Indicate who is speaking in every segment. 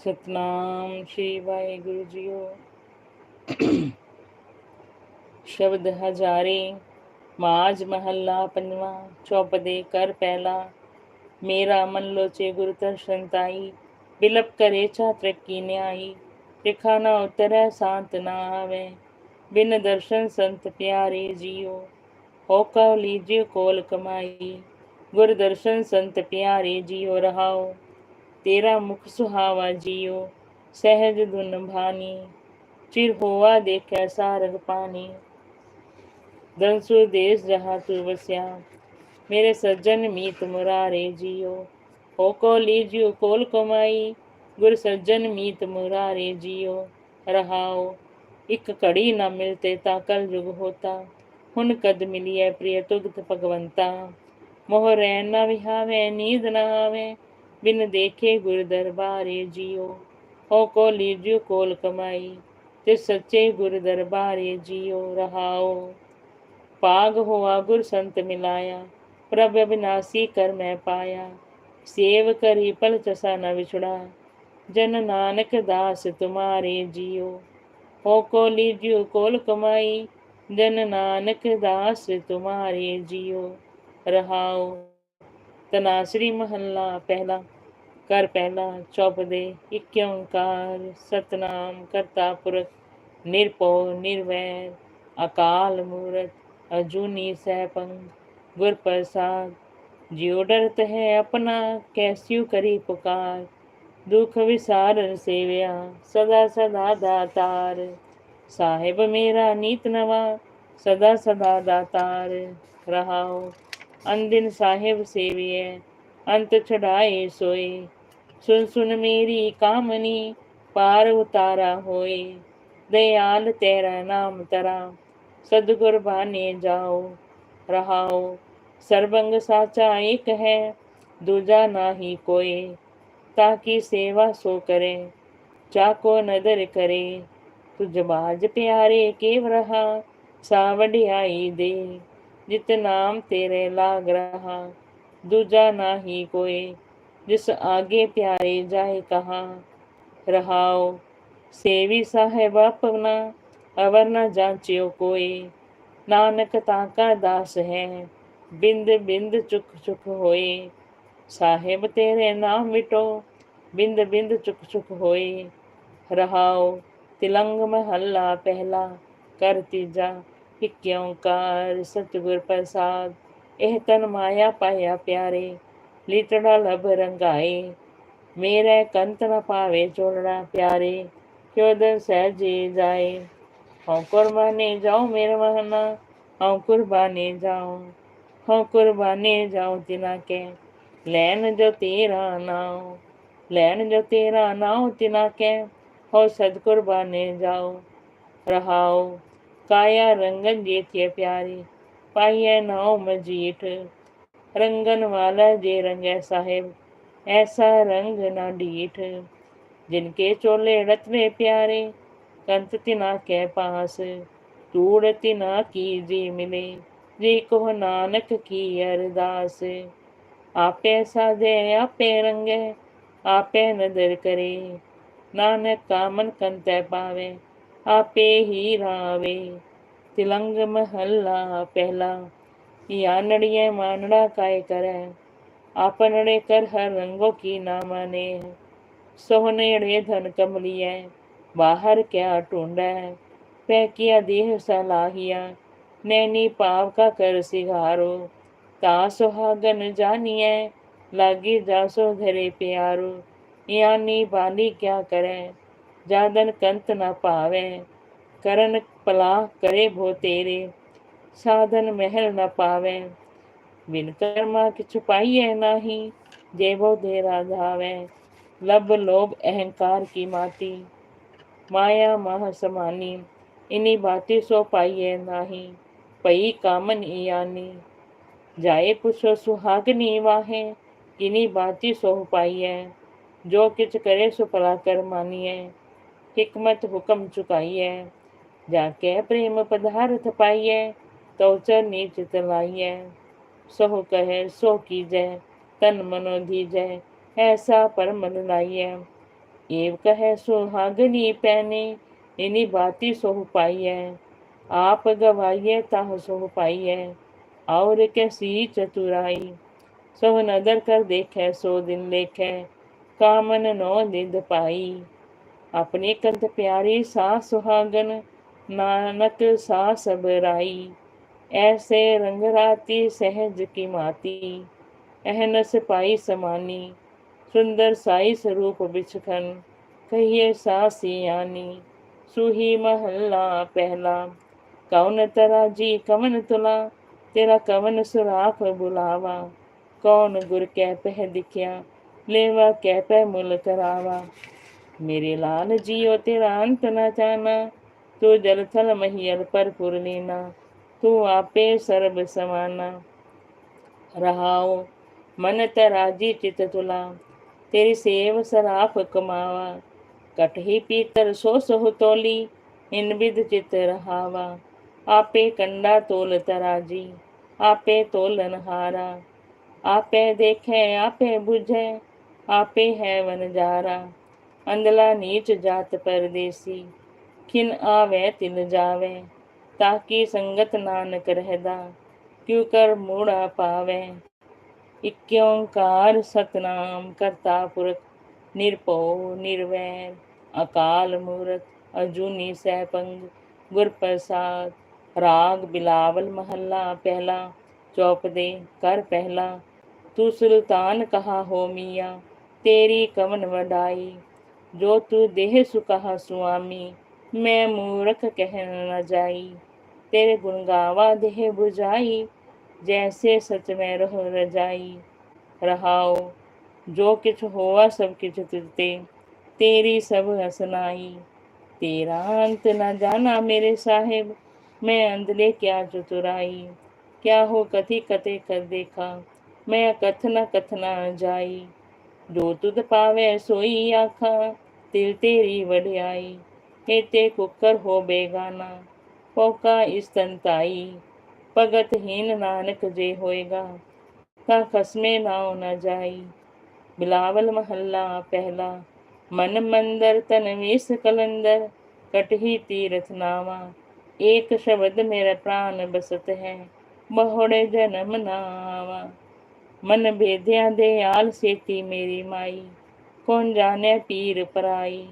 Speaker 1: Satnam Shri Waheguru JIO ਸ਼ਬਦ ਹਜ਼ਾਰੇ ਮਾਜ ਮਹੱਲਾ ਪੰਜਵਾਂ ਚੌਪਦੇ ਕਰ ਪਹਿਲਾ ਮੇਰਾ ਮਨ ਲੋਚੇ ਗੁਰ ਦਰਸ਼ਨ ਤਾਈ ਬਿਲਪ ਕਰੇ ਚਾ ਤਰੱਕੀ ਨਿਆਈ ਤਿਖਾ ਨਾ ਉਤਰੈ ਸ਼ਾਂਤ ਨਾ ਆਵੇ ਬਿਨ ਦਰਸ਼ਨ ਸੰਤ ਪਿਆਰੇ ਜੀਓ ਹੋ ਕਉ ਲੀਜਿਓ ਕੋਲ ਕਮਾਈ ਗੁਰ ਦਰਸ਼ਨ ਸੰਤ ਪਿਆਰੇ ਜੀਓ ਰਹਾਓ ਤੇਰਾ ਮੁਖ ਸੁਹਾਵਾ ਜੀਓ, ਸਹਿਜ ਧੁਨ ਭਾਨੀ, ਚਿਰ ਹੋਆ ਦੇਖੈ ਸਾਰਗ ਪਾਣੀ ਦੰਸੂ ਦੇਸ ਜਹਾਂ ਤੂ ਵਸਿਆ, ਮੇਰੇ ਸੱਜਣ ਮੀਤ ਮੁਰਾਰੇ ਜੀਓ। ਹੋ ਕੋ ਲੀਜਿਓ, ਕੋਲ ਕਮਾਈ, ਗੁਰ ਸੱਜਣ ਮੀਤ ਮੁਰਾਰੇ ਜੀਓ। ਰਹਾਓ, ਇੱਕ ਘੜੀ ਨਾ ਮਿਲਤੇ ਤਾ ਕਲ ਯੁਗ ਹੋਤਾ। ਹੁਣ ਕਦ ਮਿਲੀਐ ਪ੍ਰਿਯ ਤੁਗਤ ਭਗਵੰਤਾ। ਮੋਹ ਰਹਿ ਨਾ ਵਿਹਾਵੇ, ਨੀਂਦ ਨਾ ਆਵੇ बिन देखे गुरु दरबारे जियो। हो को लीजियो कोल कमाई, ते सच्चे गुरु दरबारे जियो रहाओ। पाग हुआ गुर संत मिलाया, प्रभ अविनाशी कर मैं पाया। सेव करी पल चसा न बिछड़ा जन नानक दास तुम्हारे जियो। हो को लीजियो कोल कमाई, जन नानक दास तुम्हारे जियो। रहाओ। तनासरी महल्ला पहला, कर पहला, चौपदे इक्यंकार सतनाम करता पुरख निरपो निर्वैर, अकाल मूर्त, अजूनी सहपंग गुर प्रसाद जियो डरत है अपना, कैस्यू करी पुकार। दुख विसार सेव्या, सदा सदा दातार। साहेब मेरा नीत नवा, सदा सदा दातार। रहा हो अंदिन साहेब सेविय अंत छड़ाए सोए। सुन सुन मेरी कामनी, पार उतारा होए। दयाल तेरा नाम तरा, सदगुर बाने जाओ, रहाओ। सर्वंग साचा एक है, दूजा ना ही कोई ताकि सेवा सो करे, चाको नदर करे। तुझ बाज प्यारे केव रहा आई दे। ਜਿਤ ਨਾਮ ਤੇਰੇ ਲਾਗ ਰਹਾ ਦੂਜਾ ਨਾਹੀ ਕੋਈ ਜਿਸ ਆਗੇ ਪਿਆਰੇ ਜਾਏ ਕਹਾ ਰਹਾਓ ਸੇਵੀ ਸਾਹਿਬ ਆਪਣਾ ਅਵਰ ਨ ਜਾਂਚਿਓ ਕੋਈ ਨਾਨਕ ਤਾਕਾ ਦਾਸ ਹੈ ਬਿੰਦ ਬਿੰਦ ਚੁਕ ਚੁਕ ਹੋਏ ਸਾਹਿਬ ਤੇਰੇ ਨਾਮ ਮਿਟੋ ਬਿੰਦ ਬਿੰਦ ਚੁਕ ਚੁਕ ਹੋਏ ਰਹਾਓ ਤਿਲੰਗ ਮਹੱਲਾ ਪਹਿਲਾ ਕਰ इक्य ओंकार सतगुर प्रसाद। एह तन माया पाया प्यारे, लिटड़ा लभ रंगाए। मेरा कंत न पावे जोड़ना प्यारे क्योदर सहजे जाए? हूँ कुर्बाने जाओ मेरे महना हूँ कुर्बाने जाओ हूँ कुर्बाने जाओ तिना के। लैन जो तेरा नाओ लैन जो तेरा नाओ तिना के। हो सद कुर्बाने जाओ रहाओ काया रंगन जे थिए प्यारे पाई ऐं नाओ मजीठ। रंगन वाला जे रंग साहिब, ऐसा रंग ना डीठ। जिनके चोले रत्ने प्यारे कंत तिना के पास। चूड़ तिना की जी मिले, जी को नानक की अरदास। आपे साधे, आपे रंगे, आपे नदर करे। नानक कामन कंत पावे आपे ही रावे। तिलंग महल्ला पहला। यानड़िए मानड़ा काय करे। आपनड़े कर हर रंगों की ना माने। सोहनेड़े धन कमलिए। बाहर क्या ढूंढे। पैकिया देह सलाहिया नैनी पाव का कर सिघारो। ता सुहागन जानिए। लागी जासो धरे प्यारो। यानी बाली क्या करे। जादन कंत न पावे करन पला करे भो तेरे, साधन महल न पावे। बिन कर्मा कि छुपाइए नाही, जेबो धेरा धावे। लब लोभ अहंकार की माती, माया माह समानी, इनी बाती सो पाइए नाही, पई कामन इयानी। जाए पुछो सुहागनी वाहे, इनी बाती सो पाइए, जो किच करे सो पला कर मानिए। हिकमत हुक्म चुकाई है जाके प्रेम पदार्थ पाई है तो नीच तलाई है सो कहे, सो की जय तन मनोधी जय ऐसा परम लाई है एव कहे, सुहागनी पहने इन्हीं बाती सोह पाई है आप गवाइए ताह सोह पाई है और कैसी चतुराई। सोह नदर कर देखे, सो दिन लेखे कामन नौ निंद पाई। अपनी कंत प्यारी सा सुहागन, नानक सा सब राई। ऐसे रंग राती सहज की माती अहनस पाई समानी। सुंदर साई स्वरूप बिचखन कहिए सा सियानी। सुही महल्ला पहला, कौन तराजी कवन तुला, तेरा कवन सुराख बुलावा। कौन गुर कै पह दिखिया, लेवा कै पह मुल करावा। मेरे लाल जियो तेरा अंत न जाना, तू जल थल महियल पर पुरलीना तू आपे सर्ब समाना। रहाओ मन तराजी चित तुला, तेरी सेव सराफ कमावा। कटही पीतर सो सोह तोली, इन विद चित रहावा। आपे कंडा तोल तराजी आपे तोलन हारा। आपे देखे, आपे बुझे, आपे है वनजारा अंधला नीच जात परदेसी खिन आवे तिल जावे ताकि संगत नानक रहदा क्यों कर मूड़ा पावे इक्योंकार सतनाम करता पुरख निरपो निर्वैर अकाल मूरत अजूनी सहपंग गुरप्रसाद राग बिलावल महल्ला पहला चौप दे कर पहला तू सुल्तान कहा हो मिया तेरी कवन वडाई जो तू देह सुकहा सुआमी मैं मूर्ख कह न जाई। तेरे गुण गावा देह बुझाई, जैसे सच में रहो रजाई रहाओ, जो किछ होआ सब किछ तुझते, तेरी सब हसनाई तेरा अंत न जाना मेरे साहेब, मैं अंधले क्या चतुराई। क्या हो कथी कते कर देखा, मैं कथना कथना जाई। जो तुद पावे सोई आखा, तिल तेरी वडियाई। हेते कुकर हो बेगाना, पोका स्तनताई भगत हीन नानक जे होएगा, का खसमे नाव न जाई। बिलावल महल्ला पहला, मन मंदर तन वेश कलंदर, कटही तीरथ नावा। एक शब्द मेरा प्राण बसत है, बहुड़े जन्म नावा। मन भेद्या दे आल सेती मेरी माई कौन जाने पीर पराई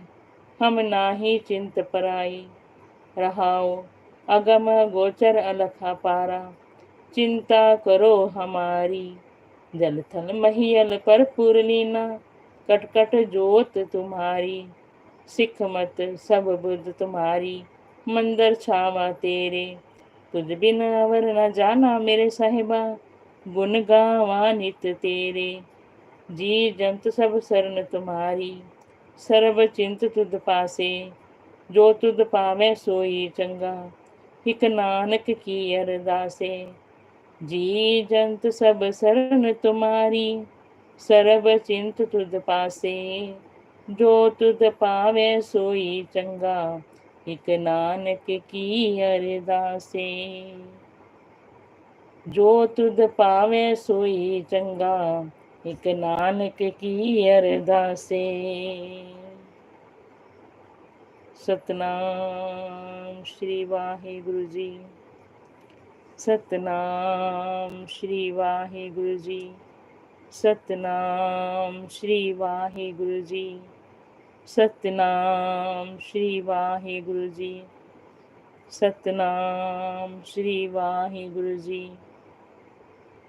Speaker 1: हम नाही चिंत पराई रहाओ अगम गोचर अलखा पारा चिंता करो हमारी जल थल महियल पर पुरलीना कटकट जोत तुम्हारी सिख मत सब बुद्ध तुम्हारी मंदिर छावा तेरे तुझ बिन अवर न जाना मेरे साहिबा गुण गावा नित तेरे। जी जंत सब शरण तुम्हारी, सर्व चिंत तुद पासे। जो तुद पावे सोई चंगा, हिक नानक की अरदासे। जी जंत सब शरण तुम्हारी, सर्व चिंत तुद पासे। जो तुद पावे सोई चंगा एक नानक की अरदासे। जो तुद पावे सोई चंगा एक नानक की अरदासे सतनाम श्री वाहे गुरु जी सतनाम श्री वाहे गुरु जी सतनाम श्री वाहे गुरु जी सतनाम श्री वाहे गुरु जी सतनाम श्री वाहे गुरु जी